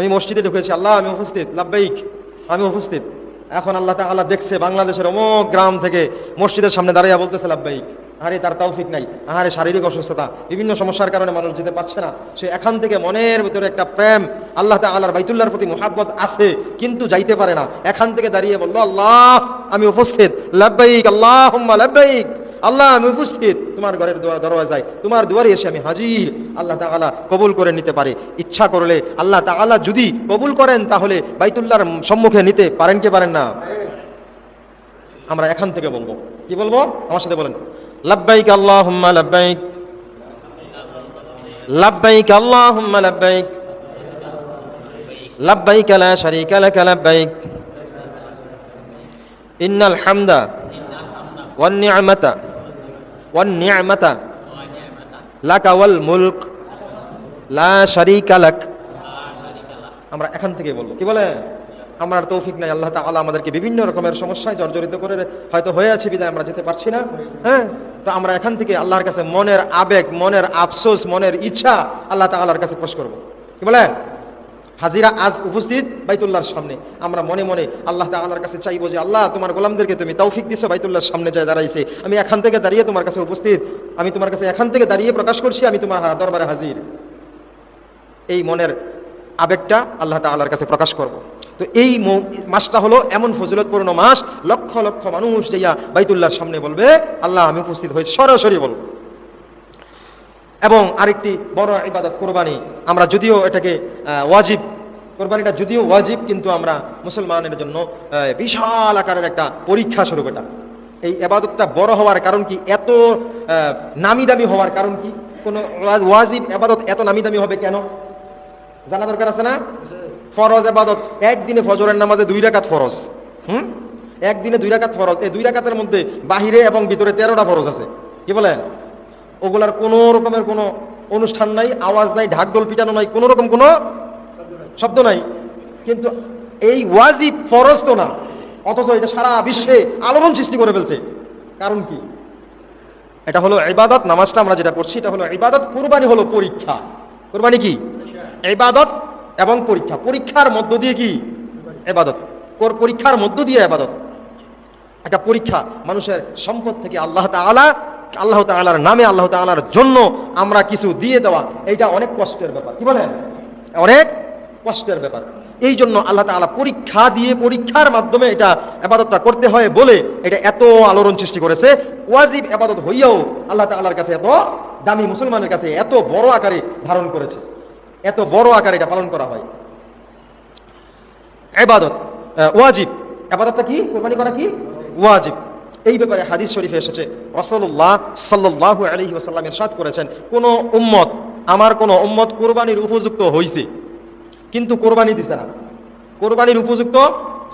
আমি মসজিদে ঢুকেছি, আল্লাহ, আমি উপস্থিত, লাব্বাইক, আমি উপস্থিত। এখন আল্লাহ তাআলা দেখছে বাংলাদেশের অমুক গ্রাম থেকে মসজিদের সামনে দাঁড়িয়ে বলতেছে, লাব্বাইক আরে তার তৌফিক নাই, আহারে শারীরিক অসুস্থতা, বিভিন্ন সমস্যার কারণে মানুষ যেতে পারছে না। সে এখান থেকে মনের ভিতরে একটা প্রেম আল্লাহ তাআলার বাইতুল্লাহর প্রতি মোহাব্বত আছে, কিন্তু যাইতে পারে না। এখান থেকে দাঁড়িয়ে বলল, আল্লাহ, আমি উপস্থিত, লাব্বাইক আল্লাহ লাব্বাইক। আল্লাহ, আমি উপস্থিত। তোমার ঘরের দরওয়াজায় তোমার দুয়ারে এসে আমি হাজির। আল্লাহ তাআলা কবুল করে নিতে পারে। ইচ্ছা করলে আল্লাহ তাআলা যদি কবুল করেন, তাহলে বাইতুল্লাহর সম্মুখে নিতে পারেন কি পারেন না? আমরা এখান থেকে বলব। কি বলব? আমার সাথে বলেন। লাভবাইক লাব্বাইক আল্লাহুম্মা লাব্বাইক। লাব্বাইক আল্লাহুম্মা লাব্বাইক। লাব্বাইক লা শারীকা লাক লাব্বাইক। ইন্নাল হামদা ওয়ান নি'মাতা ওয়ান নি'মাতা লাকা মুলক, লা শারীকা লাক। আমরা এখান থেকে বলব। কি বলে? আমার তৌফিক নাই, আল্লাহ তাআলা আমাদেরকে বিভিন্ন রকমের সমস্যায় জর্জরিত করে হয়তো হয়ে আছে, বিদায় আমরা যেতে পারছি না। হ্যাঁ? তো আমরা এখান থেকে আল্লাহর কাছে মনের আবেগ, মনের আফসোস, মনের ইচ্ছা আল্লাহ তাআলার কাছে প্রকাশ করব। কি বলে? হাজিরা আজ উপস্থিত বাইতুল্লাহর সামনে। আমরা মনে মনে আল্লাহ তাআলার কাছে চাইব যে, আল্লাহ, তোমার গোলামদেরকে তুমি তৌফিক দিছো, বাইতুল্লাহর সামনে যায় দাঁড়াইছে। আমি এখান থেকে দাঁড়িয়ে তোমার কাছে উপস্থিত। আমি তোমার কাছে এখান থেকে দাঁড়িয়ে প্রকাশ করছি, আমি তোমার দরবারে হাজির। এই মনের আবেগটা আল্লাহ তাআলার কাছে প্রকাশ করব। তো এই মাসটা হলো এমন ফজিলতপূর্ণ মাস। লক্ষ লক্ষ মানুষ যাইয়া বাইতুল্লাহর সামনে বলবে, আল্লাহ, আমি উপস্থিত হয়েছি। সরাসরি বলব। এবং আরেকটি বড় ইবাদত কোরবানি। আমরা যদিও এটাকে ওয়াজিব, কোরবানিটা যদিও ওয়াজিব, কিন্তু আমরা মুসলমানের জন্য বিশাল আকারের একটা পরীক্ষা স্বরূপ এটা। এই এবাদতটা বড় হওয়ার কারণ কি? এত নামি দামি হওয়ার কারণ কি? কোনো ওয়াজিব এবাদত এত নামি দামি হবে কেন? জানা দরকার আছে না? ফরজ এবাদত একদিনে ফজরের নামাজে দুই রাকাত ফরজ। হুম? একদিনে দুই রাকাত ফরজ। এই দুই রাকাতের মধ্যে বাহিরে এবং ভিতরে তেরোটা ফরজ আছে। কি বলেন? ওগুলার কোনো রকমের কোনো অনুষ্ঠান নাই, আওয়াজ নাই, ঢাকঢোল পিটানো নাই, কোনো রকম কোনো শব্দ নাই। কিন্তু এই ওয়াজিব ফরজ তো না, অথচ এটা সারা বিশ্বে আলোড়ন সৃষ্টি করে ফেলছে। কারণ কি? এটা হলো ইবাদত, নামাজটা আমরা যেটা করছি এটা হলো ইবাদত, কুরবানি হলো পরীক্ষা। কোরবানি কি? ইবাদত এবং পরীক্ষা। পরীক্ষার মধ্য দিয়ে কি? এবাদত কোর- পরীক্ষার মধ্য দিয়ে এবাদত একটা পরীক্ষা, মানুষের সম্পদ থেকে আল্লাহ তাআলা আল্লাহ তাআলার নামে আল্লাহ তাআলার জন্য আমরা কিছু দিয়ে দেওয়া এইটা অনেক কষ্টের ব্যাপার। কি বলেন? অনেক কষ্টের ব্যাপার। এই জন্য আল্লাহ তাআলা পরীক্ষা দিয়ে পরীক্ষার মাধ্যমে এটা আবাদতটা করতে হয় বলে এটা এত আলোড়ন সৃষ্টি করেছে। ওয়াজিব আবাদত হইয়াও আল্লাহ তাআলার কাছে এত দামি মুসলমানের কাছে এত বড় আকারে ধারণ করেছে। এত বড় আকারে এটা পালন করা হয়। এবাদত আহ, ওয়াজিব। এবাদতটা কি? কোরবানি করা কি? ওয়াজিব। এই ব্যাপারে হাদিস শরীফে এসেছে। রসল্লাহ সাল্লাহ আলহি ওসাল্লামের সাদ করেছেন, কোন উম্মত, আমার কোন উম্মত কোরবানির উপযুক্ত হইছে, কিন্তু কোরবানি দিছে না। কোরবানির উপযুক্ত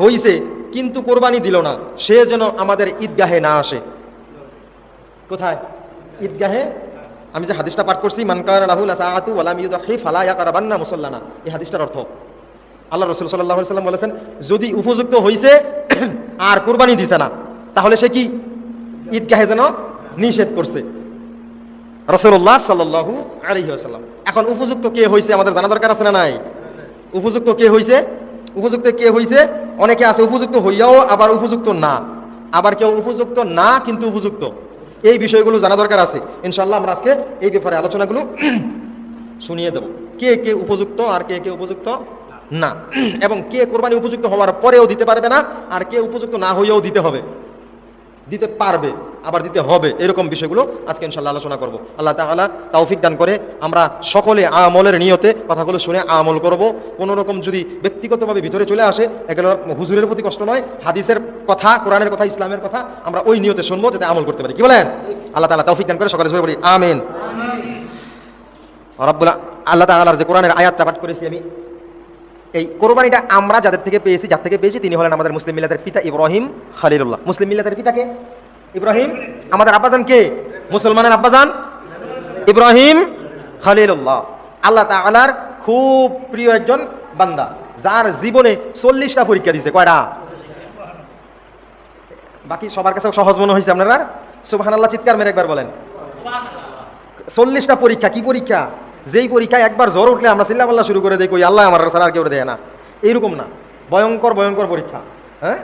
হইছে, কিন্তু কোরবানি দিল না। সে যেন আমাদের ঈদগাহে না আসে। কোথায়? ঈদগাহে? আমি যে হাদিসটা পাঠ করছি মানকার রাহুল আসাআতু ওয়ালাম ইউদাহি ফালা এই হাদিসটার অর্থ। আল্লাহ রসুল সাল্লাহ সাল্লাম বলেছেন, যদি উপযুক্ত হইছে, আর কোরবানি দিছে না। তাহলে সে কি ঈদগাহে যেন নিষেধ করছে? রসুল্লাহ সাল্লাহু আলহি আসাল্লাম এখন উপযুক্ত কে হয়েছে আমাদের জানা দরকার আছে না নাই? উপযুক্ত কে হয়েছে উপযুক্ত কে হয়েছে অনেকে আছে উপযুক্ত হইয়াও, আবার উপযুক্ত না। আবার কেউ উপযুক্ত না, কিন্তু উপযুক্ত। এই বিষয়গুলো জানা দরকার আছে। ইনশাল্লাহ আমরা আজকে এই ব্যাপারে আলোচনাগুলো শুনিয়ে দেব। কে কে উপযুক্ত আর কে কে উপযুক্ত না। এবং কে কোরবানি উপযুক্ত হওয়ার পরেও দিতে পারবে না, আর কে উপযুক্ত না হইয়াও দিতে হবে। দিতে পারবে আবার দিতে হবে। এরকম বিষয়গুলো আজকে ইনশাল্লাহ আলোচনা করব। আল্লাহ তাআলা তৌফিক দান করে আমরা সকলে আমলের নিয়তে কথাগুলো শুনে আমল করব। কোনো রকম যদি ব্যক্তিগতভাবে ভিতরে চলে আসে এগুলো হুজুরের প্রতি কষ্ট নয় হাদিসের কথা কোরআনের কথা ইসলামের কথা আমরা ওই নিয়তে শুনব যাতে আমল করতে পারি। কি বলেন? আল্লাহ তাআলা তৌফিক দান করে সকলে সবাই বলি আমিন। আল্লাহ তাআলার যে কোরআনের আয়াতটা পাঠ করেছি আমি এই কোরবানিটা আমরা যাদের থেকে পেয়েছি, যার থেকে পেয়েছি, তিনি হলেন আমাদের মুসলিম মিল্লাতের পিতা ইব্রাহিম খালিলুল্লাহ। মুসলিম মিল্লাতের পিতাকে ইব্রাহিম। আমাদের আব্বাজান কে? মুসলমানের আব্বাজান? ইব্রাহিম খালিলুল্লাহ। আল্লাহ তাআলার খুব প্রিয় একজন বান্দা, যার জীবনে চল্লিশটা পরীক্ষা দিছে। কয়টা? বাকি সবার কাছে সহজ মনে হয়েছে আপনারা সুবহানাল্লাহ, চিৎকার মেরে একবার বলেন। চল্লিশটা পরীক্ষা, কি পরীক্ষা? যেই পরীক্ষায় একবার জ্বর উঠলে আমরা চিল্লাপাল্লা শুরু করে কই, আল্লাহ আমার সারা আর কেউ দেয় না। এইরকম না। ভয়ঙ্কর ভয়ঙ্কর পরীক্ষা। হ্যাঁ?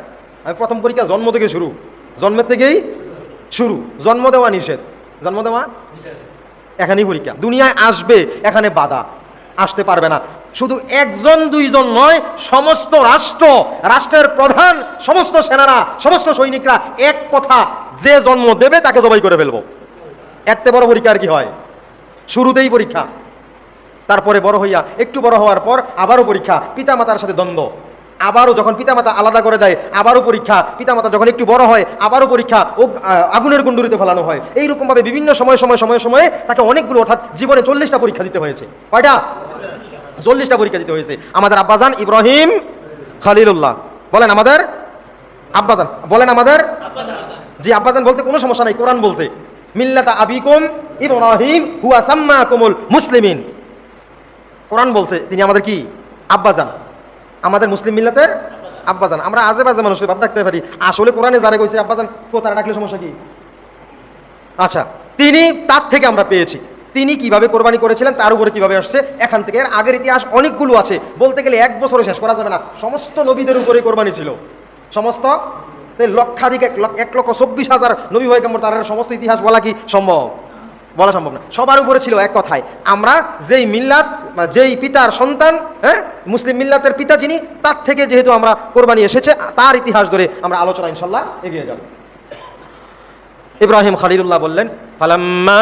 আমি প্রথম পরীক্ষা জন্ম থেকে শুরু। জন্মের থেকেই শুরু। জন্ম দেওয়া নিষেধ। জন্ম দেওয়া? এখানেই পরীক্ষা। দুনিয়ায় আসবে, এখানে বাধা। আসতে পারবে না। শুধু একজন, দুইজন নয়, সমস্ত রাষ্ট্র, রাষ্ট্রের প্রধান, সমস্ত সেনারা, সমস্ত সৈনিকরা এক কথা, যে জন্ম দেবে তাকে জবাই করে ফেলব। এতে বড় পরীক্ষা আর কি হয়? শুরুতেই পরীক্ষা। তারপরে বড় হইয়া একটু বড় হওয়ার পর আবারও পরীক্ষা, পিতামাতার সাথে দ্বন্দ্ব। আবারও যখন পিতামাতা আলাদা করে দেয়, আবারও পরীক্ষা, পিতামাতা যখন একটু বড় হয়, আবারও পরীক্ষা, ও আগুনের কুণ্ডুরিতে ফেলানো হয়। এইরকমভাবে বিভিন্ন সময় সময় সময়, সময়ে তাকে অনেকগুলো অর্থাৎ জীবনে চল্লিশটা পরীক্ষা দিতে হয়েছে। কয়টা? চল্লিশটা পরীক্ষা দিতে হয়েছে। আমাদের আব্বাজান ইব্রাহিম খালিলুল্লাহ। বলেন আমাদের? আব্বাজান, বলেন আমাদের? জি, আব্বাজান বলতে কোনো সমস্যা নাই, কোরআন বলছে, মিল্লাতা আবিকুম ইব্রাহিম হুয়া সাম্মা কুমুল মুসলিমিন। কোরআন বলছে, তিনি আমাদের কি? আব্বাজান। আমাদের মুসলিম মিল্লাতের আব্বাজান। আমরা আজে বাজে মানুষকে ভাব ডাকতে পারি। আসলে কোরআনে যারা কইছে আব্বাজান তো তারা ডাকলে সমস্যা কি? আচ্ছা তিনি তার থেকে আমরা পেয়েছি। তিনি কীভাবে কোরবানি করেছিলেন, তার উপরে কীভাবে আসছে, এখান থেকে। এর আগের ইতিহাস অনেকগুলো আছে। বলতে গেলে এক বছরে শেষ করা যাবে না। সমস্ত নবীদের উপরে কোরবানি ছিল। সমস্ত লক্ষাধিক এক লক্ষ এক লক্ষ চব্বিশ হাজার নবী হয়ে কেমন তার সমস্ত ইতিহাস বলা কি সম্ভব? বলা সম্ভব না। সবার উপরে ছিল এক কথায়, আমরা যেই মিল্লাত যেই পিতার সন্তান হ্যাঁ মুসলিম মিল্লাতের পিতা যিনি, তার থেকে যেহেতু আমরা কোরবানি এসেছে, তার ইতিহাস ধরে আমরা আলোচনা ইনশাল্লাহ এগিয়ে যাব। ইব্রাহিম খালিলুল্লাহ বললেন, ফালাম্মা